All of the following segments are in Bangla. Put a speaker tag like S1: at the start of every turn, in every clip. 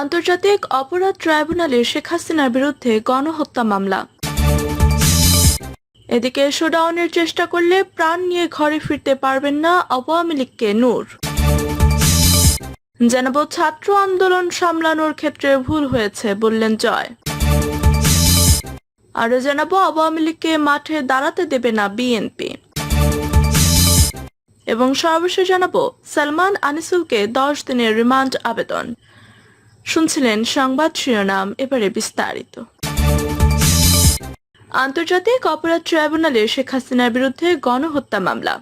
S1: আন্তর্জাতিক অপরাধ ট্রাইব্যুনালে শেখ হাসিনার বিরুদ্ধে গণহত্যা মামলা এদিকে শোডাউনের চেষ্টা করলে প্রাণ নিয়ে ঘরে ফিরতে পারবেন না আওয়ামী লীগকে নূর জানাব ছাত্র আন্দোলন সামলানোর ক্ষেত্রে ভুল হয়েছে বললেন জয় আরও জানাবো আওয়ামী লীগকে মাঠে দাঁড়াতে দেবে না বিএনপি এবং সর্বশেষ জানাবো সালমান আনিসুলকে দশ দিনের রিমান্ড আবেদন শুনছিলেন সংবাদ শিরোনাম এবারে বিস্তারিত আন্তর্জাতিক অপরাধ ট্রাইব্যুনালে শেখ হাসিনার বিরুদ্ধে গণহত্যা মামলা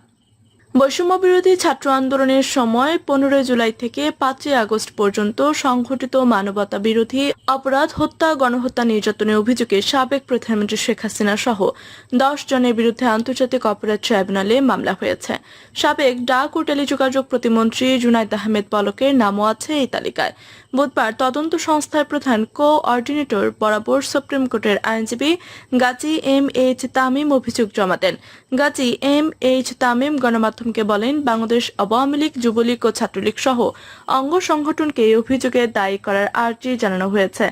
S1: বৈষম্য বিরোধী ছাত্র আন্দোলনের সময় পনেরোই জুলাই থেকে পাঁচই আগস্ট পর্যন্ত সংঘটিত মানবতা বিরোধী অপরাধ হত্যা গণহত্যা নির্যাতনের অভিযোগে সাবেক প্রধানমন্ত্রী শেখ হাসিনা সহ দশ জনের বিরুদ্ধে আন্তর্জাতিক অপরাধ ট্রাইব্যুনালে মামলা হয়েছে সাবেক ডাক ও টেলিযোগাযোগ প্রতিমন্ত্রী জুনাইদ আহমেদ পলকের নামও আছে এই তালিকায় বুধবার তদন্ত সংস্থার প্রধান কো অর্ডিনেটর বরাবর সুপ্রিম কোর্টের আইনজীবী গাজী এম এইচ তামিম অভিযোগ জমা দেন গাজী এম এইচ তামিম গণমাধ্যমকে বলেন বাংলাদেশ আওয়ামী লীগ যুবলীগ ও ছাত্রলীগ সহ অঙ্গ সংগঠনকে এই অভিযোগে দায়ী করার আর্জি জানানো হয়েছে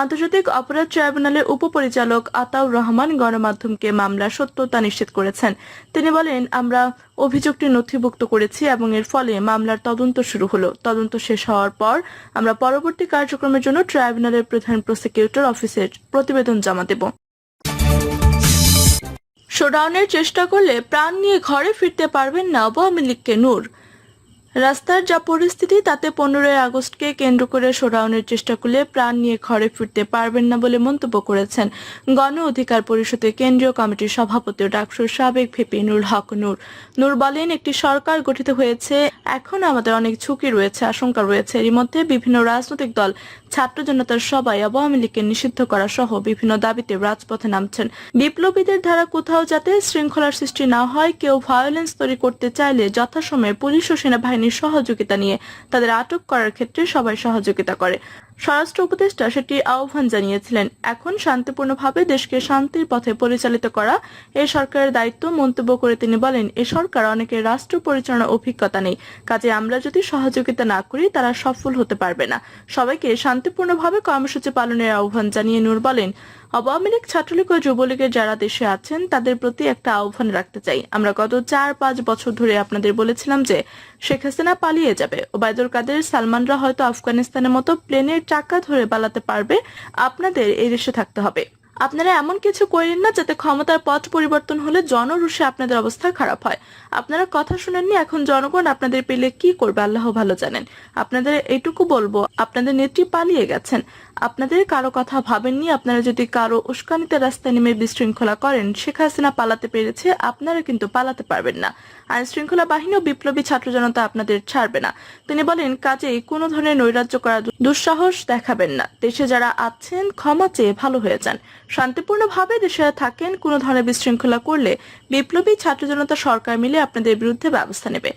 S1: আন্তর্জাতিক অপরাধ ট্রাইব্যুনালের উপপরিচালক আতাউর রহমান গণমাধ্যমকে মামলার সত্যতা নিশ্চিত করেছেন তিনি বলেন আমরা অভিযোগটি নথিভুক্ত করেছি এবং এর ফলে মামলার তদন্ত শুরু হলো তদন্ত শেষ হওয়ার পর আমরা পরবর্তী কার্যক্রমের জন্য ট্রাইব্যুনালের প্রধান প্রসিকিউটর অফিসের প্রতিবেদন জমা দেব শোডাউনের চেষ্টা করলে প্রাণ নিয়ে ঘরে ফিরতে পারবেন না আওয়ামী লীগকে নূর রাস্তার যা পরিস্থিতি তাতে পনেরোই আগস্টকে কেন্দ্র করে সরাউনের চেষ্টা করলে প্রাণ নিয়ে ঘরে ফিরতে পারবেন না বলে মন্তব্য করেছেন গণ অধিকার পরিষদের কেন্দ্রীয় কমিটির সভাপতি ডাকসুর সাবেক ভিপি নুর হক নুর নুর বলেন একটি সরকার গঠিত হয়েছে এখন আমাদের অনেক ঝুঁকি রয়েছে আশঙ্কা রয়েছে এর মধ্যে বিভিন্ন রাজনৈতিক দল ছাত্র জনতার সবাই আওয়ামী লীগকে নিষিদ্ধ করা সহ বিভিন্ন দাবিতে রাজপথে নামছেন বিপ্লবীদের ধারা কোথাও যাতে শৃঙ্খলার সৃষ্টি না হয় কেউ ভায়োলেন্স তৈরি করতে চাইলে যথাসময়ে পুলিশ ও সেনাবাহিনী সহযোগিতা নিয়ে তাদের আটক করার ক্ষেত্রে সবাই সহযোগিতা করে স্বরাষ্ট্র উপদেষ্টা সেটি আহ্বান জানিয়েছিলেন এখন শান্তিপূর্ণভাবে দেশকে শান্তির পথে পরিচালিত করা এ সরকারের দায়িত্ব মন্তব্য করে তিনি বলেন এ সরকার অনেকের রাষ্ট্র পরিচালনার অভিজ্ঞতা নেই কাজে আমরা যদি সহযোগিতা না করি তারা সফল হতে পারবে না সবাইকে শান্তিপূর্ণভাবে কর্মসূচি পালনের আহ্বান জানিয়ে নূর বলেন আওয়ামী লীগ ছাত্রলীগ ও যুবলীগের যারা দেশে আছেন তাদের প্রতি একটা আহ্বান রাখতে চাই আমরা গত চার পাঁচ বছর ধরে আপনাদের বলেছিলাম যে শেখ হাসিনা পালিয়ে যাবে ওবায়দুল কাদের সালমানরা হয়তো আফগানিস্তানের মতো প্লেনের টাকা ধরে পালাতে পারবে আপনাদের এই দেশে থাকতে হবে আপনারা এমন কিছু করেন না যাতে ক্ষমতার পথ পরিবর্তন হলে জনরুষে আপনাদের অবস্থা খারাপ হয় আপনারা কথা শুনেননি এখন জনগণ আপনাদের পেলে কি করবে আল্লাহ ভালো জানেন আপনাদের এটুকু বলবো আপনাদের নেত্রী পালিয়ে গেছেন আপনাদের কারো কথা ভাবেননি আপনারা যদি কারো উস্কানিতে রাস্তায় নেমে বিশৃঙ্খলা করেন শেখ হাসিনা পালাতে পেরেছে আপনারা কিন্তু পালাতে পারবেন না আইন শৃঙ্খলা বাহিনী ও বিপ্লবী ছাত্র জনতা আপনাদের ছাড়বে না তিনি বলেন কাজেই কোনো ধরনের নৈরাজ্য করা দুঃসাহস দেখাবেন না দেশে যারা আছেন ক্ষমা চেয়ে ভালো হয়ে যান শান্তিপূর্ণভাবে দেশে থাকেন কোনো ধরনের বিশৃঙ্খলা করলে বিপ্লবী ছাত্র জনতা সরকার মিলে আপনাদের বিরুদ্ধে ব্যবস্থা নেবে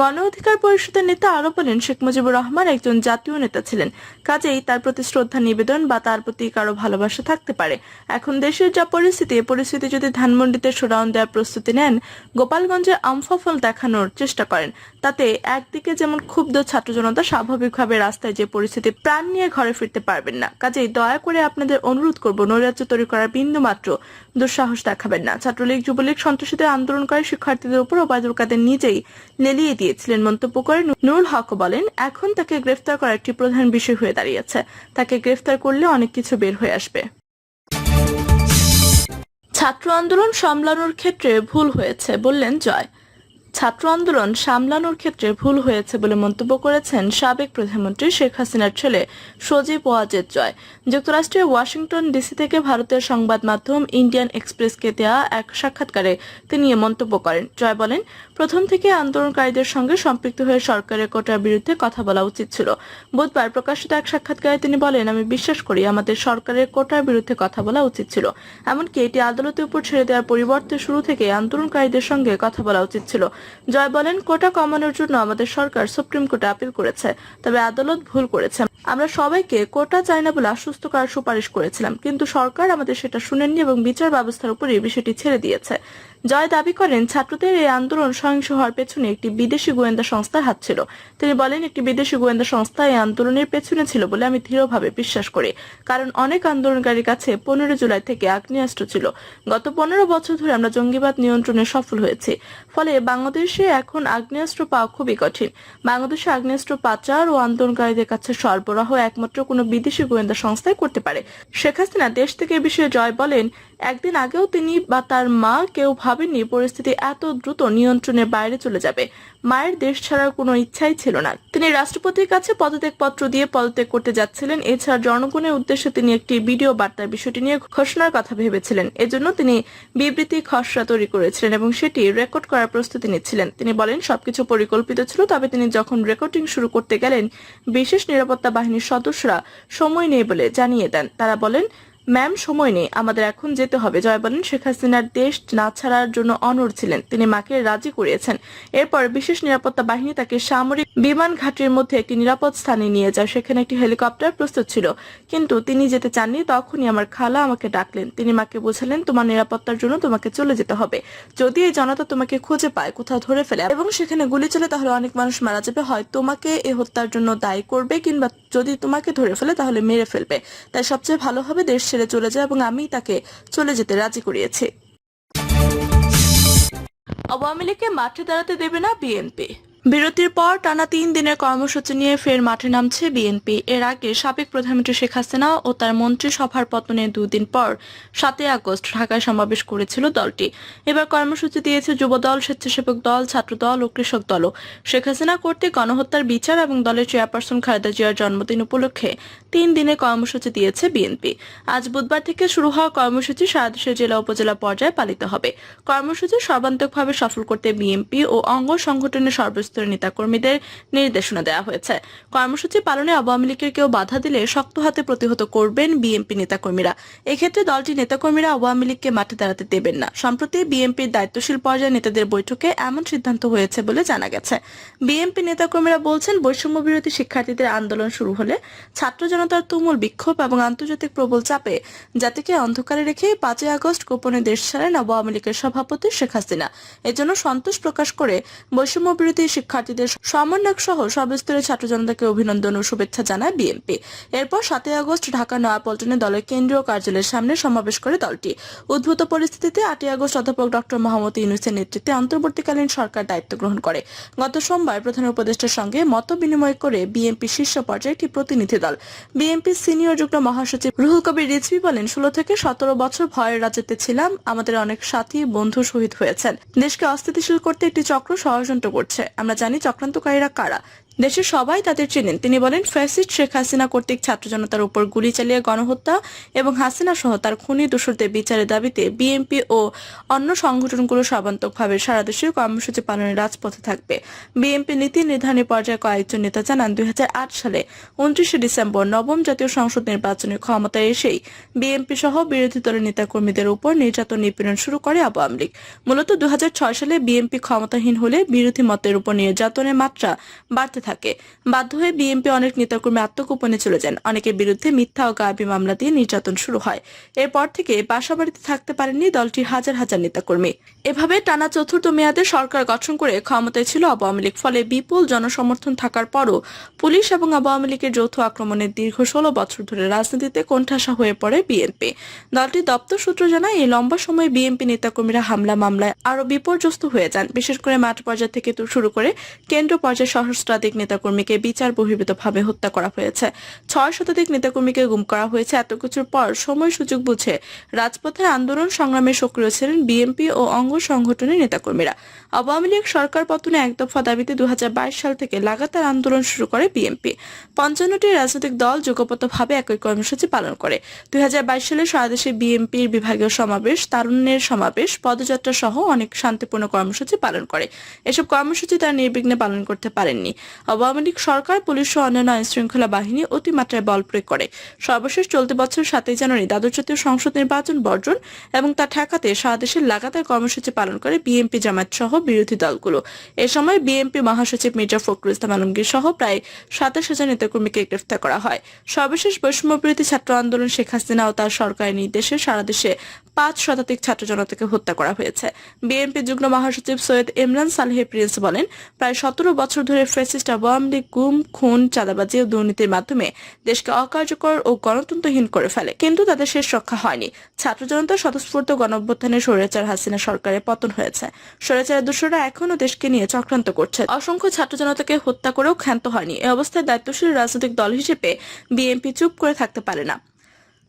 S1: গণ অধিকার পরিষদের নেতা আরো বলেন শেখ মুজিবুর রহমান একজন জাতীয় নেতা ছিলেন কাজেই তার প্রতি শ্রদ্ধা নিবেদন বা তার প্রতি কারো ভালোবাসা থাকতে পারে এখন দেশের যা পরিস্থিতি পরিস্থিতি যদি ধানমন্ডিতে শোডাউন দেওয়ার প্রস্তুতি নেন গোপালগঞ্জে আমফাফল দেখানোর চেষ্টা করেন তাতে একদিকে যেমন ক্ষুব্ধ ছাত্র জনতা স্বাভাবিকভাবে রাস্তায় যে পরিস্থিতি প্রাণ নিয়ে ঘরে ফিরতে পারবেন না কাজেই দয়া করে আপনাদের অনুরোধ করব নৈরাজ্য তৈরি করার বিন্দু মাত্র দুঃসাহস দেখাবেন না ছাত্রলীগ যুবলীগ সন্ত্রাসীদের আন্দোলনকারী শিক্ষার্থীদের উপর ওবায়দুল কাদের নিজেই নেলিয়ে দিয়েছিলেন মন্তব্য করে নুরুল হক বলেন এখন তাকে গ্রেফতার করা একটি প্রধান বিষয় হয়ে দাঁড়িয়েছে তাকে গ্রেফতার করলে অনেক কিছু বের হয়ে আসবে ছাত্র আন্দোলন সামলানোর ক্ষেত্রে ভুল হয়েছে বললেন জয় ছাত্র আন্দোলন সামলানোর ক্ষেত্রে ভুল হয়েছে বলে মন্তব্য করেছেন সাবেক প্রধানমন্ত্রী শেখ হাসিনার ছেলে সজীব ওয়াজেদ জয় যুক্তরাষ্ট্রের ওয়াশিংটন ডিসি থেকে ভারতের সংবাদ মাধ্যম ইন্ডিয়ান এক্সপ্রেসকে দেয়া এক সাক্ষাৎকারে তিনি এ মন্তব্য করেন জয় বলেন প্রথম থেকে আন্দোলনকারীদের সঙ্গে সম্পৃক্ত হয়ে সরকারের কোটার বিরুদ্ধে কথা বলা উচিত ছিল বুধবার প্রকাশিত এক সাক্ষাৎকারে তিনি বলেন আমি বিশ্বাস করি আমাদের সরকারের কোটার বিরুদ্ধে কথা বলা উচিত ছিল এমনকি এটি আদালতের উপর ছেড়ে দেওয়ার পরিবর্তে শুরু থেকে আন্দোলনকারীদের সঙ্গে কথা বলা উচিত ছিল জয় বলেন কোটা কমানোর জন্য আমাদের সরকার সুপ্রিম কোর্টে আপিল করেছে তবে আদালত ভুল করেছে আমরা সবাইকে কোটা চাইনা বলে আশ্বস্ত করার সুপারিশ করেছিলাম কিন্তু সরকার আমাদের সেটা শুনেননি এবং বিচার ব্যবস্থার উপর এই বিষয়টি ছেড়ে দিয়েছে জয় দাবি করেন ছাত্রদের এই আন্দোলন সহিংস হওয়ার পেছনে একটি বিদেশি গোয়েন্দা সংস্থার হাত ছিল তিনি বলেন একটি বিদেশি গোয়েন্দা সংস্থা এই আন্দোলনের পেছনে ছিল বলে আমি দৃঢ়ভাবে বিশ্বাস করি কারণ অনেক আন্দোলনকারীর কাছে পনেরো জুলাই থেকে আগ্নেয়াস্ত্র ছিল গত পনেরো বছর ধরে আমরা জঙ্গিবাদ নিয়ন্ত্রণে সফল হয়েছি ফলে বাংলাদেশে এখন আগ্নেয়াস্ত্র পাওয়া খুবই কঠিন বাংলাদেশে আগ্নেয়াস্ত্র পাচার ও আন্দোলনকারীদের কাছে সর্ব সরবরাহ একমাত্র কোনো বিদেশি গোয়েন্দা সংস্থায় করতে পারে শেখ হাসিনা দেশ থেকে বিষয়ে জয় বলেন একদিন আগেও তিনি বা তার মা কেউ ভাবেননি পরিস্থিতি এত দ্রুত নিয়ন্ত্রণের বাইরে চলে যাবে মায়ের দেশ ছাড়ার কোনো ইচ্ছাই ছিল না তিনি রাষ্ট্রপতির কাছে পদত্যাগপত্র দিয়ে পদত্যাগ করতে যাচ্ছিলেন এছাড়া জনগণের উদ্দেশ্যে তিনি একটি ভিডিও বার্তার বিষয়টি নিয়ে ঘোষণার কথা ভেবেছিলেন এজন্য তিনি বিবৃতি খসড়া তৈরি করেছিলেন এবং সেটি রেকর্ড করার প্রস্তুতি নিচ্ছিলেন তিনি বলেন সবকিছু পরিকল্পিত ছিল তবে তিনি যখন রেকর্ডিং শুরু করতে গেলেন বিশেষ নিরাপত্তা বাহিনীর সদস্যরা সময় নেই বলে জানিয়ে দেন তারা বলেন ম্যাম সময় নেই আমাদের এখন যেতে হবে জয় বলেন শেখ হাসিনার দেশ না ছাড়ার জন্য অনর ছিলেন তিনি মাকে রাজি করিয়েছেন এরপর বিশেষ নিরাপত্তা বাহিনী তাকে সামরিক বিমান ঘাটির মধ্যে একটি নিরাপদ স্থানে নিয়ে যায় সেখানে একটি হেলিকপ্টার প্রস্তুত ছিল কিন্তু তিনি যেতে চাননি তখনই আমার খালা আমাকে ডাকলেন তিনি মাকে বোঝালেন তোমার নিরাপত্তার জন্য তোমাকে চলে যেতে হবে যদি এই জনতা তোমাকে খুঁজে পায় কোথাও ধরে ফেলে এবং সেখানে গুলি চলে তাহলে অনেক মানুষ মারা যাবে হয় তোমাকে এ হত্যার জন্য দায়ী করবে কিংবা যদি তোমাকে ধরে ফেলে তাহলে মেরে ফেলবে তাই সবচেয়ে ভালো হবে দেশ ছেড়ে চলে যায় এবং আমি তাকে চলে যেতে রাজি করিয়েছি আওয়ামী লীগকে মাঠে দাঁড়াতে দেবে না বিএনপি বিরতির পর টানা তিন দিনের কর্মসূচি নিয়ে ফের মাঠে নামছে বিএনপি এর আগে সাবেক প্রধানমন্ত্রী শেখ হাসিনা ও তার সভার পতনের দুদিন পর সাতই আগস্ট ঢাকায় সমাবেশ করেছিল দলটি এবার কর্মসূচি দিয়েছে যুবদল স্বেচ্ছাসেবক দল ছাত্রদল ও কৃষক দলও শেখ হাসিনা কর্তৃক গণহত্যার বিচার এবং দলের চেয়ারপারসন খালেদা জিয়ার জন্মদিন উপলক্ষে তিন দিনের কর্মসূচি দিয়েছে বিএনপি আজ বুধবার থেকে শুরু হওয়া কর্মসূচি সারা দেশের জেলা উপজেলা পর্যায়ে পালিত হবে কর্মসূচি সর্বান্তকভাবে সফল করতে বিএনপি ও অঙ্গ সংগঠনের সর্বস্তর স্তরের নেতাকর্মীদের নির্দেশনা দেওয়া হয়েছে কর্মসূচি পালনে আওয়ামী লীগের কেউ বাধা দিলে শক্ত হাতে প্রতিহত করবেন বিএনপি নেতাকর্মীরা এক্ষেত্রে দলটির নেতাকর্মীরা আওয়ামী লীগকে মাঠে দাঁড়াতে দেবেন না সম্প্রতি বিএনপির দায়িত্বশীল পর্যায়ে নেতাদের বৈঠকে এমন সিদ্ধান্ত হয়েছে বলে জানা গেছে বিএনপি নেতাকর্মীরা বলছেন বৈষম্য বিরোধী শিক্ষার্থীদের আন্দোলন শুরু হলে ছাত্র জনতার তুমুল বিক্ষোভ এবং আন্তর্জাতিক প্রবল চাপে জাতিকে অন্ধকারে রেখে পাঁচই আগস্ট গোপনে দেশ ছাড়েন আওয়ামী লীগের সভাপতি শেখ হাসিনা এজন্য সন্তোষ প্রকাশ করে বৈষম্য বিরোধী শিক্ষার্থীদের সমন্বয় সহ সব স্তরের ছাত্র জনতাকে অভিনন্দন ও শুভেচ্ছা জানায় বিএনপি এরপর সাতই আগস্ট ঢাকা নয়াপল্টনে দলের কেন্দ্রীয় কার্যালয়ের সামনে সমাবেশ করে দলটি উদ্ভূত পরিস্থিতিতে আটই আগস্ট অধ্যাপক ডক্টর মোহাম্মদ ইউনুসের নেতৃত্বে অন্তর্বর্তীকালীন সরকার দায়িত্ব গ্রহণ করে গত সোমবার প্রধান উপদেষ্টার সঙ্গে মত বিনিময় করে বিএনপি শীর্ষ পর্যায়ে একটি প্রতিনিধি দল বিএনপি সিনিয়র যুগ্ম মহাসচিব রুহুল কবির রিজভি বলেন ষোলো থেকে সতেরো বছর ভয়ের রাজ্যতে ছিলাম আমাদের অনেক সাথী বন্ধু শহীদ হয়েছেন দেশকে অস্থিতিশীল করতে একটি চক্র ষড়যন্ত্র করছে আমরা আমরা জানি চক্রান্তকারীরা কারা দেশের সবাই তাদের চেনেন তিনি বলেন ফ্যাসিস্ট শেখ হাসিনা কর্তৃক ছাত্র জনতার উপর গুলি চালিয়ে গণহত্যা এবং হাসিনা সহ তার খুনি দোষরদের বিচারের দাবিতে বিএনপি ও অন্য সংগঠনগুলো সর্বান্তকভাবে সারা দেশে কর্মসূচি পালনের রাজপথে থাকবে বিএনপি নীতি নির্ধারণী পর্যায়ে কয়েকজন নেতা জানান দুই সালে উনত্রিশে ডিসেম্বর নবম জাতীয় সংসদ নির্বাচনে ক্ষমতায় এসেই বিএনপি সহ বিরোধী দলের নেতাকর্মীদের উপর নির্যাতন নিপীড়ন শুরু করে আওয়ামী লীগ মূলত দু সালে বিএনপি ক্ষমতাহীন হলে বিরোধী মতের উপর নির্যাতনের মাত্রা বাড়তে থাকে বাধ্য হয়ে বিএনপি অনেক নেতাকর্মী আত্মগোপনে চলে যান অনেকের বিরুদ্ধে মিথ্যা ও গায়বী মামলা দিয়ে নির্যাতন শুরু হয় এরপর থেকে বাসাবাড়িতে থাকতে পারেননি দলটির হাজার হাজার নেতাকর্মী এভাবে টানা চতুর্থ মেয়াদে সরকার গঠন করে ক্ষমতায় ছিল আওয়ামী লীগ ফলে বিপুল জনসমর্থন থাকার পরও পুলিশ এবং আওয়ামী লীগের যৌথ আক্রমণের দীর্ঘ ষোলো বছর ধরে রাজনীতিতে কোণঠাসা হয়ে পড়ে বিএনপি দলটির দপ্তর সূত্র জানায় এই লম্বা সময়ে বিএনপি নেতাকর্মীরা হামলা মামলায় আরো বিপর্যস্ত হয়ে যান বিশেষ করে মাঠ পর্যায় থেকে শুরু করে কেন্দ্র পর্যায়ে সহস্রাধিক শতাধিক নেতাকর্মীকে বিচার বহির্ভূতভাবে হত্যা করা হয়েছে ছয় শতাধিক নেতাকর্মীকে গুম করা হয়েছে এত কিছুর পর সময় সুযোগ বুঝে রাজপথে আন্দোলন সংগ্রামে সক্রিয় ছিলেন বিএনপি ও অঙ্গ সংগঠনের নেতাকর্মীরা আওয়ামী লীগ সরকার পতনে একদফা দাবিতে দু সাল থেকে লাগাতার আন্দোলন শুরু করে বিএনপি পঞ্চান্নটি রাজনৈতিক দল যুগপতভাবে একই কর্মসূচি পালন করে দুই সালে সারাদেশে বিএনপির বিভাগীয় সমাবেশ তারুণ্যের সমাবেশ পদযাত্রা সহ অনেক শান্তিপূর্ণ কর্মসূচি পালন করে এসব কর্মসূচি তারা নির্বিঘ্নে পালন করতে পারেননি আওয়ামী লীগ সরকার পুলিশ ও অন্যান্য আইন শৃঙ্খলা বাহিনী অতিমাত্রায় বল প্রয়োগ করে সর্বশেষ চলতি বছর সাতই জানুয়ারি দ্বাদশ জাতীয় সংসদ নির্বাচন বর্জন এবং তা ঠেকাতে সারা দেশের লাগাতার কর্মসূচি পালন করে বিএনপি জামায়াত সহ বিরোধী দলগুলো এ সময় বিএনপি মহাসচিব মির্জা ফখরুল ইসলাম আলমগীর সহ প্রায় সাতাশ হাজার নেতাকর্মীকে গ্রেফতার করা হয় সর্বশেষ বৈষম্য বিরোধী ছাত্র আন্দোলন শেখ হাসিনা ও তার সরকারের নির্দেশে সারা দেশে পাঁচ শতাধিক ছাত্র জনতাকে হত্যা করা হয়েছে বিএনপি যুগ্ম মহাসচিব সৈয়দ ইমরান সালেহে প্রিন্স বলেন প্রায় সতেরো বছর ধরে ফ্রেসিস্ট আওয়ামী লীগ গুম খুন চাঁদাবাজি ও দুর্নীতির মাধ্যমে দেশকে অকার্যকর ও গণতন্ত্রহীন করে ফেলে কিন্তু তাদের শেষ রক্ষা হয়নি ছাত্র জনতা স্বতঃস্ফূর্ত গণঅভ্যুত্থানে স্বৈরাচার হাসিনা সরকারের পতন হয়েছে স্বৈরাচারের দোষরা এখনও দেশকে নিয়ে চক্রান্ত করছে অসংখ্য ছাত্র জনতাকে হত্যা করেও ক্ষান্ত হয়নি এ অবস্থায় দায়িত্বশীল রাজনৈতিক দল হিসেবে বিএনপি চুপ করে থাকতে পারে না